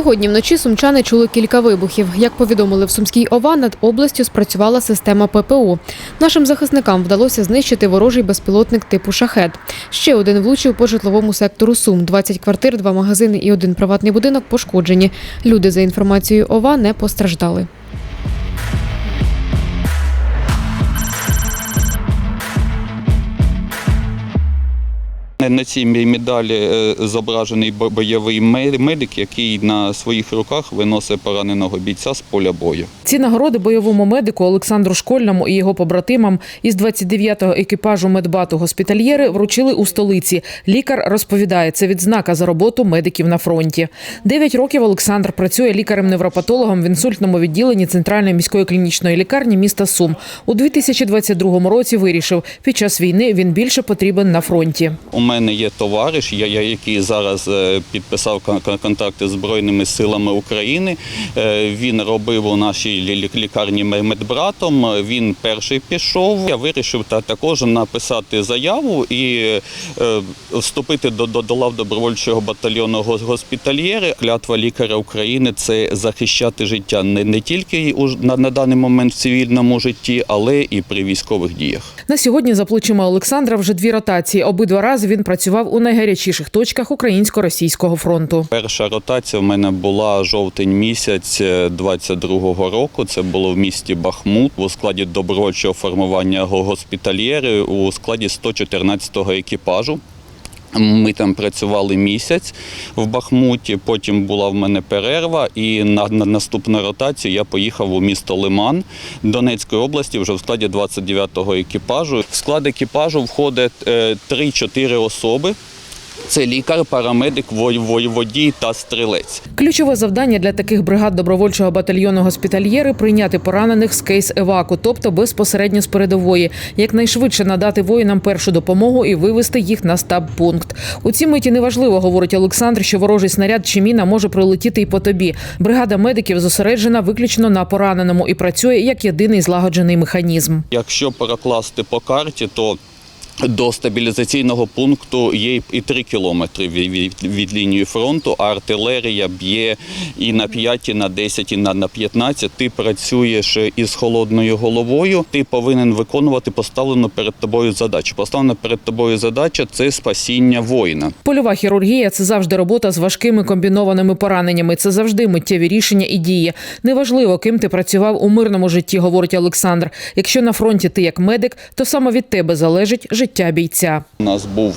Сьогодні вночі сумчани чули кілька вибухів. Як повідомили в Сумській ОВА, над областю спрацювала система ППО. Нашим захисникам вдалося знищити ворожий безпілотник типу шахет. Ще один влучив по житловому сектору Сум. 20 квартир, два магазини і один приватний будинок пошкоджені. Люди, за інформацією ОВА, не постраждали. На цій медалі е, зображений бойовий медик, який на своїх руках виносить пораненого бійця з поля бою. Ці нагороди бойовому медику Олександру Школьному і його побратимам із 29-го екіпажу медбату госпітальєри вручили у столиці. Лікар розповідає, це відзнака за роботу медиків на фронті. Дев'ять років Олександр працює лікарем-невропатологом в інсультному відділенні центральної міської клінічної лікарні міста Сум. У 2022 році вирішив, під час війни він більше потрібен на фронті. У мене є товариш, я, я- який зараз е, підписав кон- кон- з Збройними силами України. Е, Він робив у нашій лі- лі- лікарні медбратом. Він перший пішов. Я вирішив та також написати заяву і е, вступити до, до, до лав добровольчого батальйону гос- госпітальєри. Клятва лікаря України це захищати життя не, не тільки на, на даний момент в цивільному житті, але і при військових діях. На сьогодні за плечима Олександра вже дві ротації. Обидва рази він працював у найгарячіших точках українсько-російського фронту. Перша ротація в мене була жовтень місяць 22-го року. Це було в місті Бахмут у складі добровольчого формування госпітальєри у складі 114-го екіпажу. Ми там працювали місяць в Бахмуті. Потім була в мене перерва, і на, на наступну ротацію я поїхав у місто Лиман Донецької області вже в складі 29-го екіпажу. В склад екіпажу входить е, 3-4 особи. Це лікар, парамедик, водій та стрілець. Ключове завдання для таких бригад добровольчого батальйону госпітальєри прийняти поранених з кейс еваку, тобто безпосередньо з передової, якнайшвидше надати воїнам першу допомогу і вивести їх на стаб-пункт. У цій миті неважливо, говорить Олександр, що ворожий снаряд чи міна може прилетіти і по тобі. Бригада медиків зосереджена виключно на пораненому і працює як єдиний злагоджений механізм. Якщо перекласти по карті, то до стабілізаційного пункту є і 3 кілометри від, лінії фронту, а артилерія б'є і на 5, і на 10, і на, на 15. Ти працюєш із холодною головою. Ти повинен виконувати поставлену перед тобою задачу. Поставлена перед тобою задача це спасіння воїна. Польова хірургія це завжди робота з важкими комбінованими пораненнями. Це завжди миттєві рішення і дії. Неважливо, ким ти працював у мирному житті, говорить Олександр. Якщо на фронті ти як медик, то саме від тебе залежить життя бійця. У нас був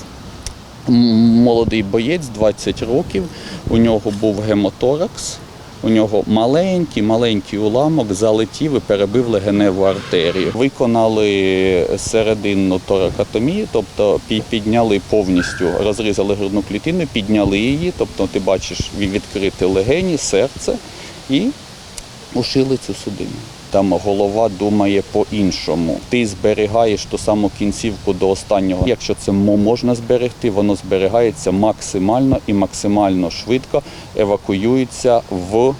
молодий боєць, 20 років. У нього був гемоторакс. У нього маленький, маленький уламок залетів і перебив легеневу артерію. Виконали серединну торакотомію, тобто підняли повністю, розрізали грудну клітину, підняли її. Тобто ти бачиш ві- відкрити легені, серце і ушили цю судину. Там голова думає по-іншому. Ти зберігаєш ту саму кінцівку до останнього. Якщо це мо- можна зберегти, воно зберігається максимально і максимально швидко евакуюється в,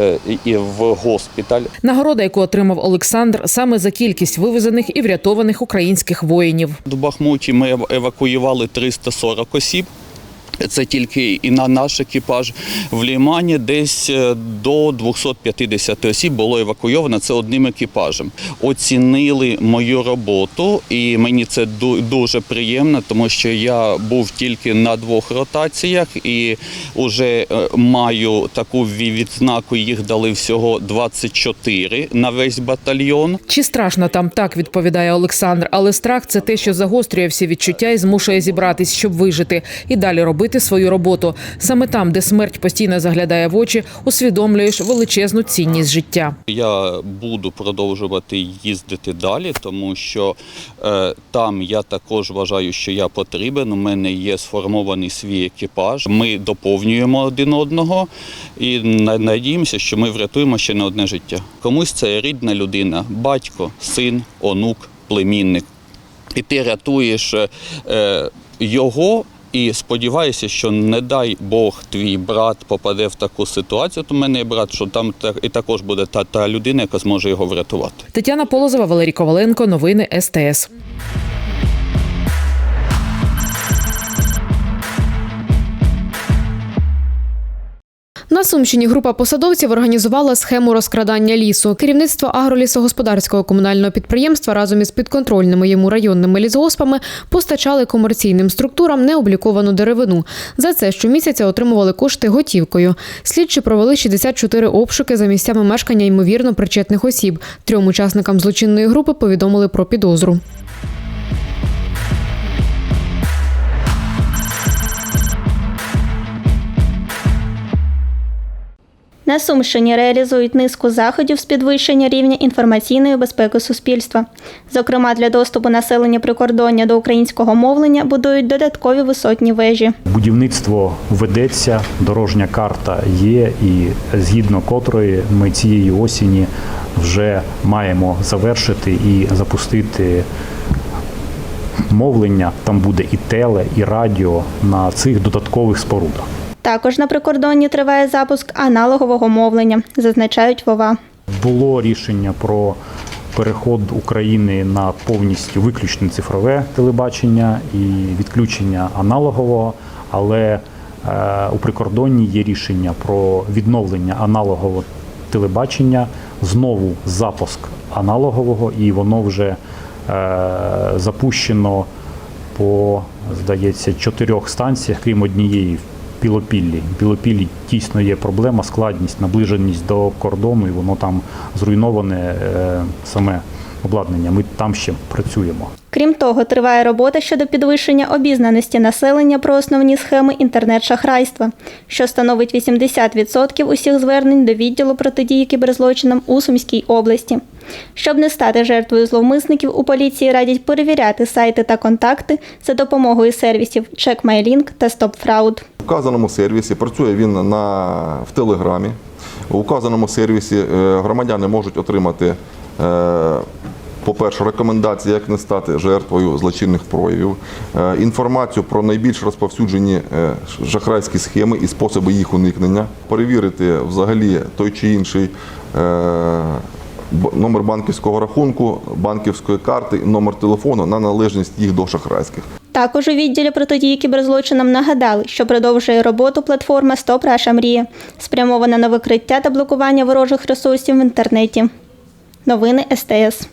е, і в госпіталь. Нагорода, яку отримав Олександр, саме за кількість вивезених і врятованих українських воїнів. До Бахмуті ми ев- евакуювали 340 осіб. Це тільки і на наш екіпаж в Лімані десь е, до 250 осіб було евакуйовано. Це одним екіпажем. Оцінили мою роботу, і мені це ду- дуже приємно, тому що я був тільки на двох ротаціях і вже е, маю таку відзнаку. Їх дали всього 24 на весь батальйон. Чи страшно там так відповідає Олександр, але страх це те, що загострює всі відчуття і змушує зібратись, щоб вижити, і далі робити робити свою роботу. Саме там, де смерть постійно заглядає в очі, усвідомлюєш величезну цінність життя. Я буду продовжувати їздити далі, тому що е, там я також вважаю, що я потрібен. У мене є сформований свій екіпаж. Ми доповнюємо один одного і надіємося, що ми врятуємо ще не одне життя. Комусь це рідна людина, батько, син, онук, племінник. І ти рятуєш е, його. І сподіваюся, що не дай Бог твій брат попаде в таку ситуацію. То мене брат, що там та- і також буде та, та людина, яка зможе його врятувати. Тетяна Полозова, Валерій Коваленко. Новини СТС. На Сумщині група посадовців організувала схему розкрадання лісу. Керівництво агролісогосподарського комунального підприємства разом із підконтрольними йому районними лісгоспами постачали комерційним структурам необліковану деревину. За це щомісяця отримували кошти готівкою. Слідчі провели 64 обшуки за місцями мешкання ймовірно причетних осіб. Трьом учасникам злочинної групи повідомили про підозру. На Сумщині реалізують низку заходів з підвищення рівня інформаційної безпеки суспільства. Зокрема, для доступу населення прикордоння до українського мовлення будують додаткові висотні вежі. Будівництво ведеться, дорожня карта є, і згідно котрої ми цієї осені вже маємо завершити і запустити мовлення. Там буде і теле, і радіо на цих додаткових спорудах. Також на прикордонні триває запуск аналогового мовлення, зазначають ВОВА. Було рішення про переход України на повністю виключне цифрове телебачення і відключення аналогового, але е, у прикордонні є рішення про відновлення аналогового телебачення, знову запуск аналогового, і воно вже е, запущено по, здається, чотирьох станціях, крім однієї Білопіллі. Білопіллі дійсно є проблема, складність, наближеність до кордону, і воно там зруйноване е, саме обладнання. Ми там ще працюємо. Крім того, триває робота щодо підвищення обізнаності населення про основні схеми інтернет-шахрайства, що становить 80% усіх звернень до відділу протидії кіберзлочинам у Сумській області. Щоб не стати жертвою зловмисників, у поліції радять перевіряти сайти та контакти за допомогою сервісів CheckMyLink та StopFraud. В вказаному сервісі працює він на, в Телеграмі. У вказаному сервісі е, громадяни можуть отримати, е, по-перше, рекомендації, як не стати жертвою злочинних проявів, е, інформацію про найбільш розповсюджені шахрайські схеми і способи їх уникнення, перевірити взагалі той чи інший. Номер банківського рахунку, банківської карти, номер телефону на належність їх до шахрайських. Також у відділі протидії кіберзлочинам нагадали, що продовжує роботу платформа Стоп Раша Мрія, спрямована на викриття та блокування ворожих ресурсів в інтернеті. Новини СТС.